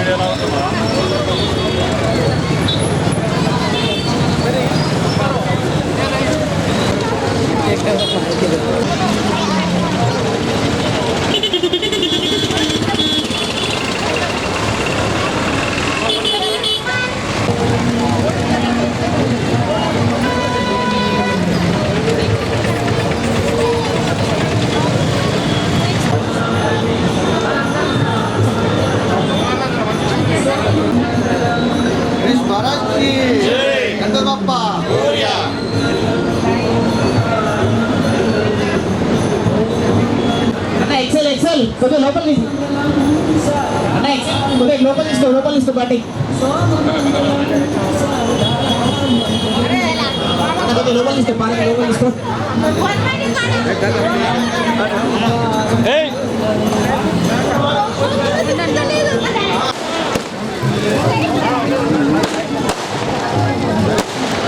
వేల మహారాజ్కి ఎంత గొప్ప ఎక్సెల్ ఎక్సెల్ కొంచెం లోపల అన్న ఎక్సెల్ కొంచెం లోపల తీసుకో లోపల తీసుకో పాటి కొంచెం లోపల తీసుకో పాటి లోపల తీసుకో.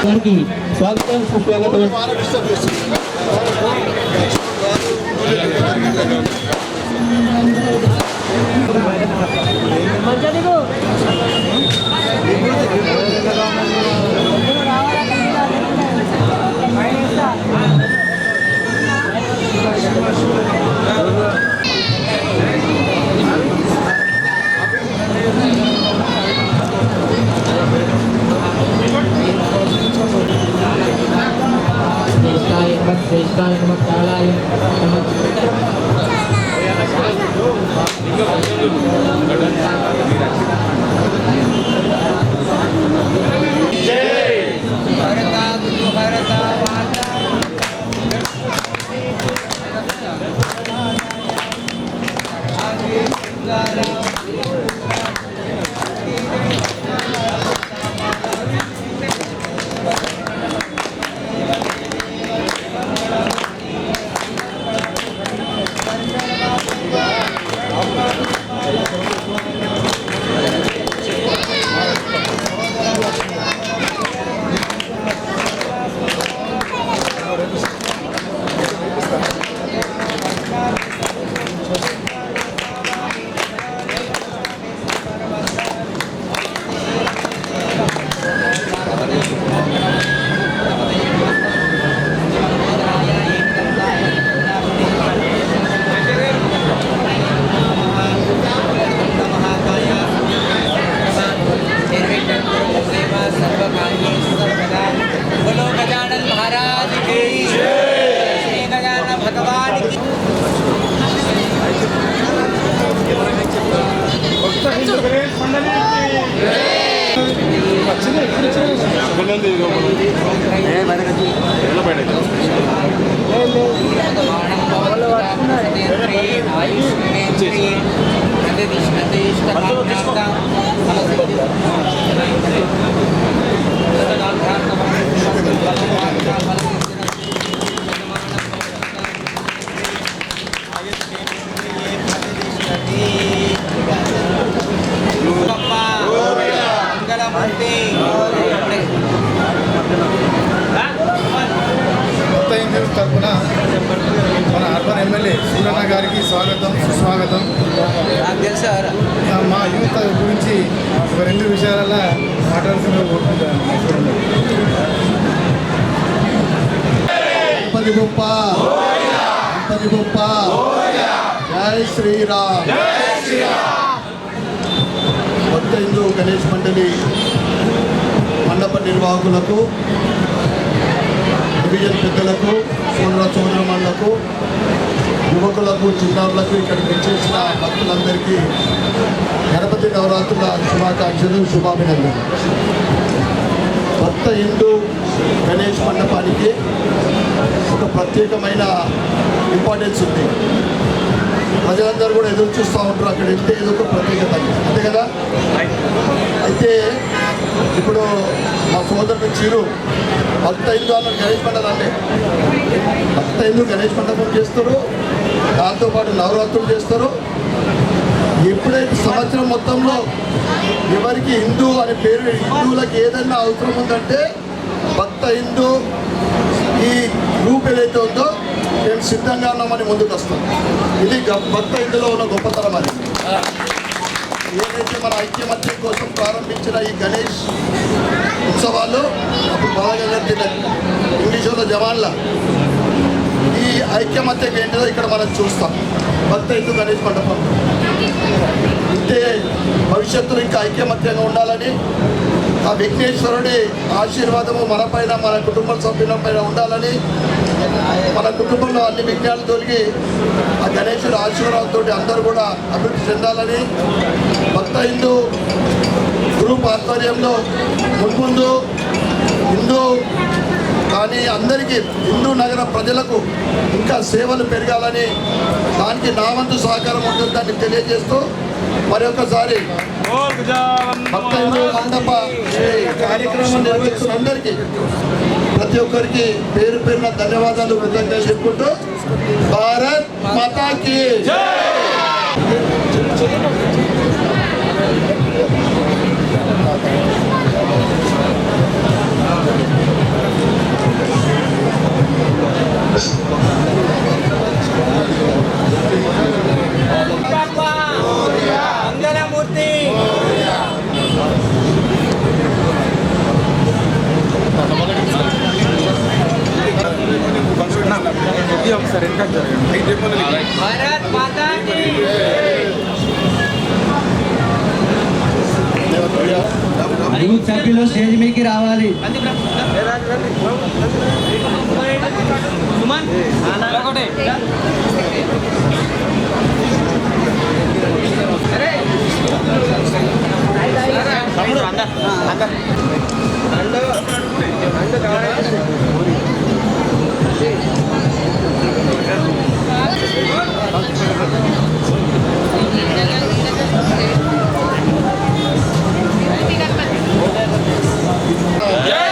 గారికి స్వాగతం సుస్వాగతం. నమ శ్రేష్టాయ నమ గణపతి గొప్ప. గణపతి గొప్ప. జై శ్రీరామ్. కొత్త హిందూ గణేష్ మండలి మండప నిర్వాహకులకు డివిజన్ పెద్దలకు సోదర సోదరమణులకు యువకులకు చిన్నారులకు ఇక్కడికి వచ్చేసిన భక్తులందరికీ గణపతి నవరాత్రుల శుభాకాంక్షలు శుభాభినందనలు. కొత్త హిందూ గణేష్ మండపానికి ప్రత్యేకమైన ఇంపార్టెన్స్ ఉంది. ప్రజలందరూ కూడా ఎదురు చూస్తూ ఉంటారు అక్కడ వెళ్తే ఏదో ఒక ప్రత్యేకత. అంతే కదా? అయితే ఇప్పుడు మా సోదరుడు చీరు భక్త హిందూ అన్న గణేష్ మండలం అంటే భక్త హిందూ గణేష్ మండపం చేస్తారు. దాంతోపాటు నవరాత్రులు చేస్తారు. ఎప్పుడైతే సంవత్సరం మొత్తంలో ఎవరికి హిందూ అనే పేరు హిందువులకు ఏదైనా అవసరం ఉందంటే భక్త హిందూ ఈ గ్రూప్ ఏదైతే ఉందో మేము సిద్ధంగా ఉన్నామని ముందుకు వస్తాం. ఇది భక్త ఇందులో ఉన్న గొప్పతనం అది. ఏదైతే మన ఐక్యమత్యం కోసం ప్రారంభించిన ఈ గణేష్ ఉత్సవాలు అప్పుడు బాగా తిన్నది ఇంగ్లీషులో జవాన్ల ఈ ఐక్యమత్యం ఏంటిదో ఇక్కడ మనం చూస్తాం. భక్త హిందూ గణేష్ మండపం. ఇంతే భవిష్యత్తులో ఇంకా ఐక్యమత్యంగా ఉండాలని ఆ విఘ్నేశ్వరుడి ఆశీర్వాదము మనపైన మన కుటుంబ సభ్యుల పైన ఉండాలని మన కుటుంబంలో అన్ని విఘ్నాలు తొలగి ఆ గణేశుడి ఆశీర్వాదంతో అందరూ కూడా అభివృద్ధి చెందాలని భక్త హిందూ గ్రూప్ ఆధ్వర్యంలో మున్ముందు హిందూ కానీ అందరికీ హిందూ నగర ప్రజలకు ఇంకా సేవలు పెరగాలని దానికి నా వంతు సహకారం ఉంటుందని తెలియజేస్తూ మరొకసారి భక్త మండప కార్యక్రమం నిర్వహిస్తున్న అందరికీ ప్రతి ఒక్కరికి పేరు పేరున ధన్యవాదాలు చెప్పుకుంటూ భారత్ మాతాకి జై! మీదకి రావాలి సుమన్ ఒకటి తమ్ముడు అందర్ అందర్ జై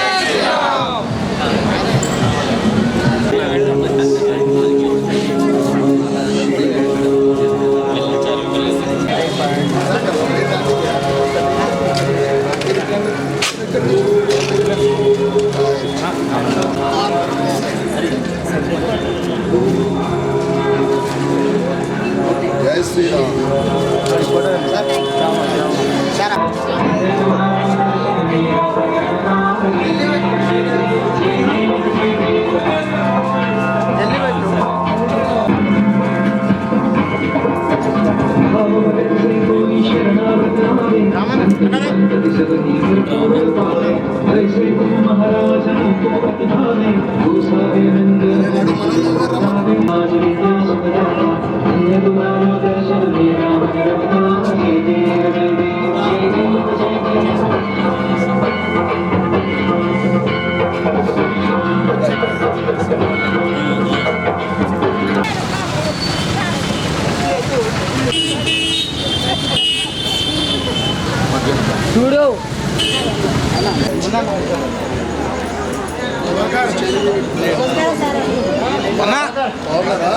బాగున్నారా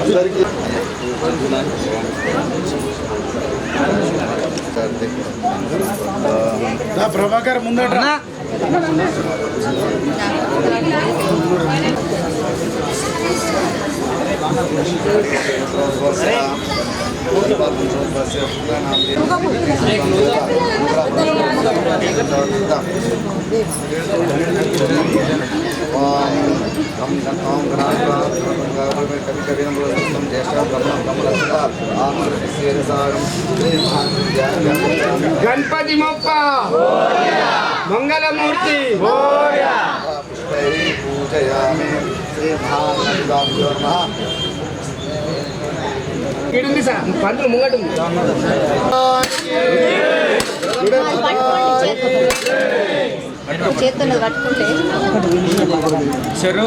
అందరికీ నా ప్రభాకర్ ముందట గణపతి మొప్ప! మంగళమూర్తి! పూజయామి శ్రీ మహాగణాభ్యో ఇడుంది సార్ పంతులు ముంగటుంది చేతులు కట్టుకుంటే. చెరు.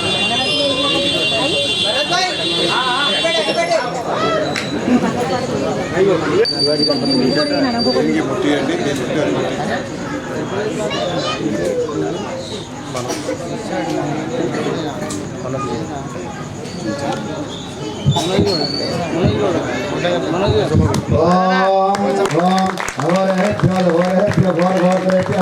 ఓం ఓం అవరేభ్యో అవరేభ్యో గౌరవేభ్య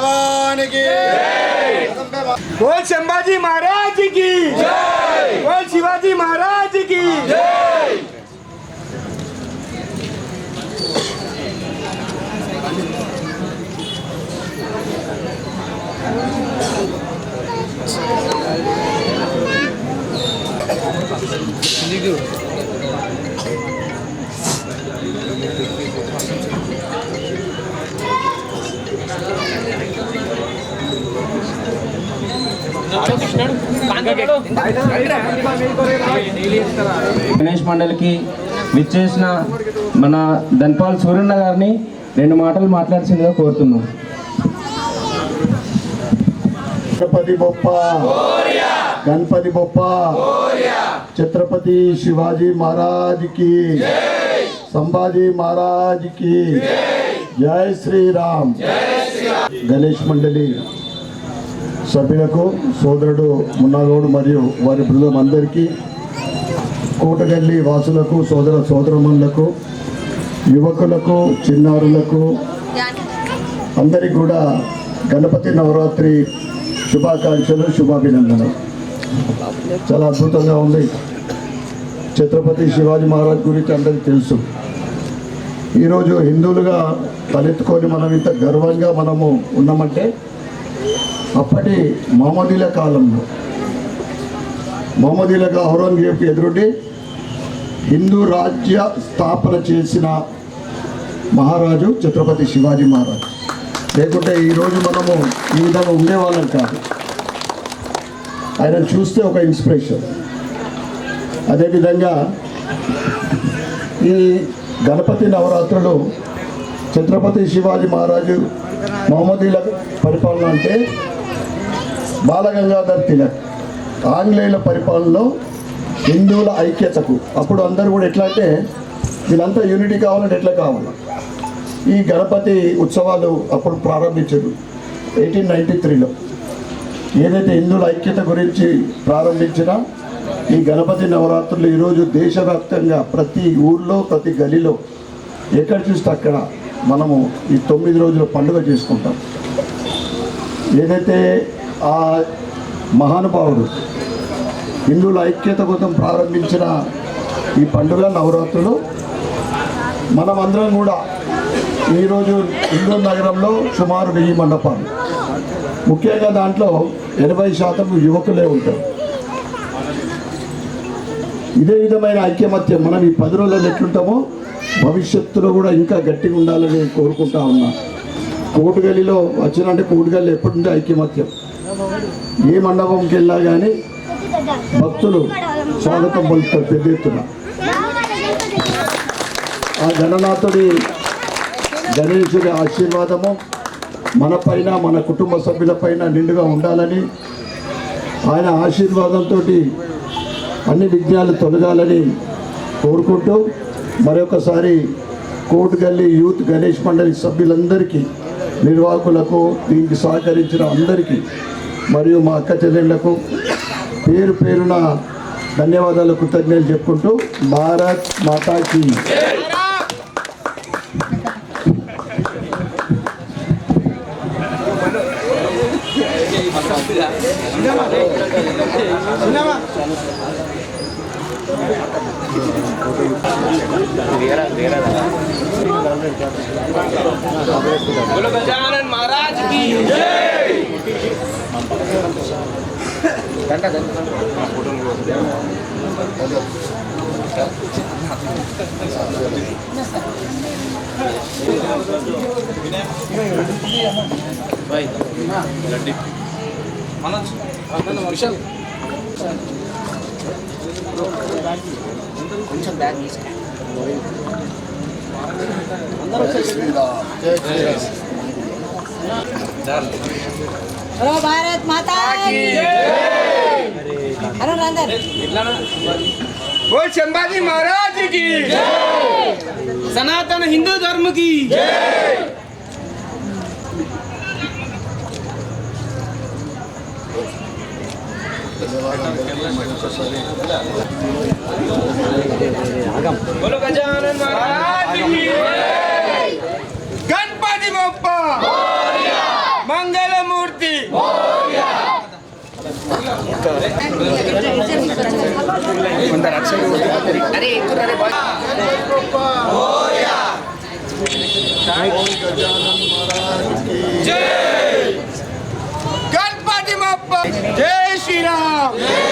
भगवान की। बोल शंभाजी महाराज की। बोल शिवाजी महाराज మండలికి విచ్చేసిన మన ధన్పాల్ సూర్యన్న గారిని రెండు మాటలు మాట్లాడాల్సిందిగా కోరుతున్నాం. గణపతి బొప్ప గణపతి బొప్ప ఛత్రపతి శివాజీ మహారాజ్కి సంభాజీ మహారాజ్కి జై శ్రీరామ్. గణేష్ మండలి సభ్యులకు సోదరుడు మున్నాగౌడ్ మరియు వారి బృందం అందరికీ కోటగల్లి వాసులకు సోదర సోదరములకు యువకులకు చిన్నారులకు అందరికీ కూడా గణపతి నవరాత్రి శుభాకాంక్షలు శుభాభినందనలు. చాలా అద్భుతంగా ఉంది. ఛత్రపతి శివాజీ మహారాజ్ గురించి అందరికీ తెలుసు. ఈరోజు హిందువులుగా తలెత్తుకొని మనం ఇంత గర్వంగా మనము ఉన్నామంటే అప్పటి మహమ్మదీల కాలంలో మహమ్మదీలకు ఔరంగజేబుకి ఎదురుండి హిందూ రాజ్య స్థాపన చేసిన మహారాజు ఛత్రపతి శివాజీ మహారాజు. లేకుంటే ఈరోజు మనము ఈ విధంగా ఉండేవాళ్ళం కాదు. ఆయన చూస్తే ఒక ఇన్స్పిరేషన్. అదేవిధంగా ఈ గణపతి నవరాత్రులు ఛత్రపతి శివాజీ మహారాజు మహమ్మదీల పరిపాలన అంటే బాలగంగాధర్ తిలక్. ఆంగ్లేయుల పరిపాలనలో హిందువుల ఐక్యతకు. అప్పుడు అందరూ కూడా ఎట్లా అంటే వీళ్ళంతా యూనిటీ కావాలంటే ఎట్లా కావాలి? ఈ గణపతి ఉత్సవాలు అప్పుడు ప్రారంభించారు ఎయిటీన్ నైంటీ త్రీలో ఏదైతే హిందువుల ఐక్యత గురించి ప్రారంభించినా ఈ గణపతి నవరాత్రులు ఈరోజు దేశవ్యాప్తంగా ప్రతి ఊర్లో ప్రతి గలిలో ఎక్కడ చూస్తే అక్కడ మనము ఈ తొమ్మిది రోజుల పండుగ చేసుకుంటాం. ఏదైతే ఆ మహానుభావుడు హిందువుల ఐక్యత కోసం ప్రారంభించిన ఈ పండుగ నవరాత్రులు. మనమందరం కూడా ఈరోజు హిందూ నగరంలో సుమారు వెయ్యి మండపాలు. ముఖ్యంగా దాంట్లో ఎనభై శాతం యువకులే ఉంటారు. ఇదే విధమైన ఐక్యమత్యం మనం ఈ పది రోజులు ఎట్లుంటామో భవిష్యత్తులో కూడా ఇంకా గట్టిగా ఉండాలని కోరుకుంటా ఉన్నా. కోటుగల్లిలో వచ్చినంటే కోటుగల్లి ఎప్పుడుంటే ఐక్యమత్యం? ఏ మండపంకి వెళ్ళా కానీ భక్తులు స్వాగతం పలుకుతారు పెద్ద ఎత్తున. ఆ గణనాథుడి గణేశుడి ఆశీర్వాదము మన పైన మన కుటుంబ సభ్యుల పైన నిండుగా ఉండాలని ఆయన ఆశీర్వాదంతో అన్ని విఘ్నాలు తొలగాలని కోరుకుంటూ మరొకసారి కోటిగల్లి యూత్ గణేష్ మండలి సభ్యులందరికీ నిర్వాహకులకు దీనికి సహకరించిన అందరికీ మరియు మా అక్క చెల్లెళ్ళకు పేరు పేరున ధన్యవాదాలు కృతజ్ఞతలు చెప్పుకుంటూ భారత్ మాతాకి बोलो गजानन महाराज की మనోజ్. విశాల్. కొంచెం బ్యాగ్ అందరూ બોલો ભારત માતા હરણ રાંદર બોલ સંભાજી મહારાજ કી સનાતન હિન્દુ ધર્મ કી બોલો ગજાનન મહારાજ Ganpati Bappa Ganpati Mappa Jai Shri Ram. Jai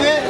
Shri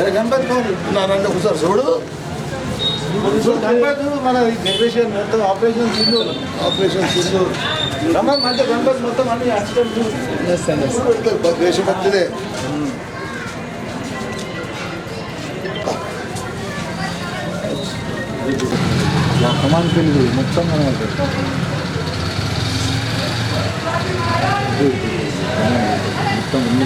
Ganapati ఒకసారి చూడు. గణపతి మన జనరేషన్ మొత్తం ఆపరేషన్ సింధు. ఆపరేషన్ సింధు. రమ్మని మంచి గణపతి మొత్తం అన్ని యాక్సిడెంట్ దేశభక్తిదే. కమాన్ పెళ్ళి మొత్తం మొత్తం అన్ని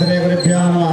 శ్రీమాతరే గురుభ్యో నమ.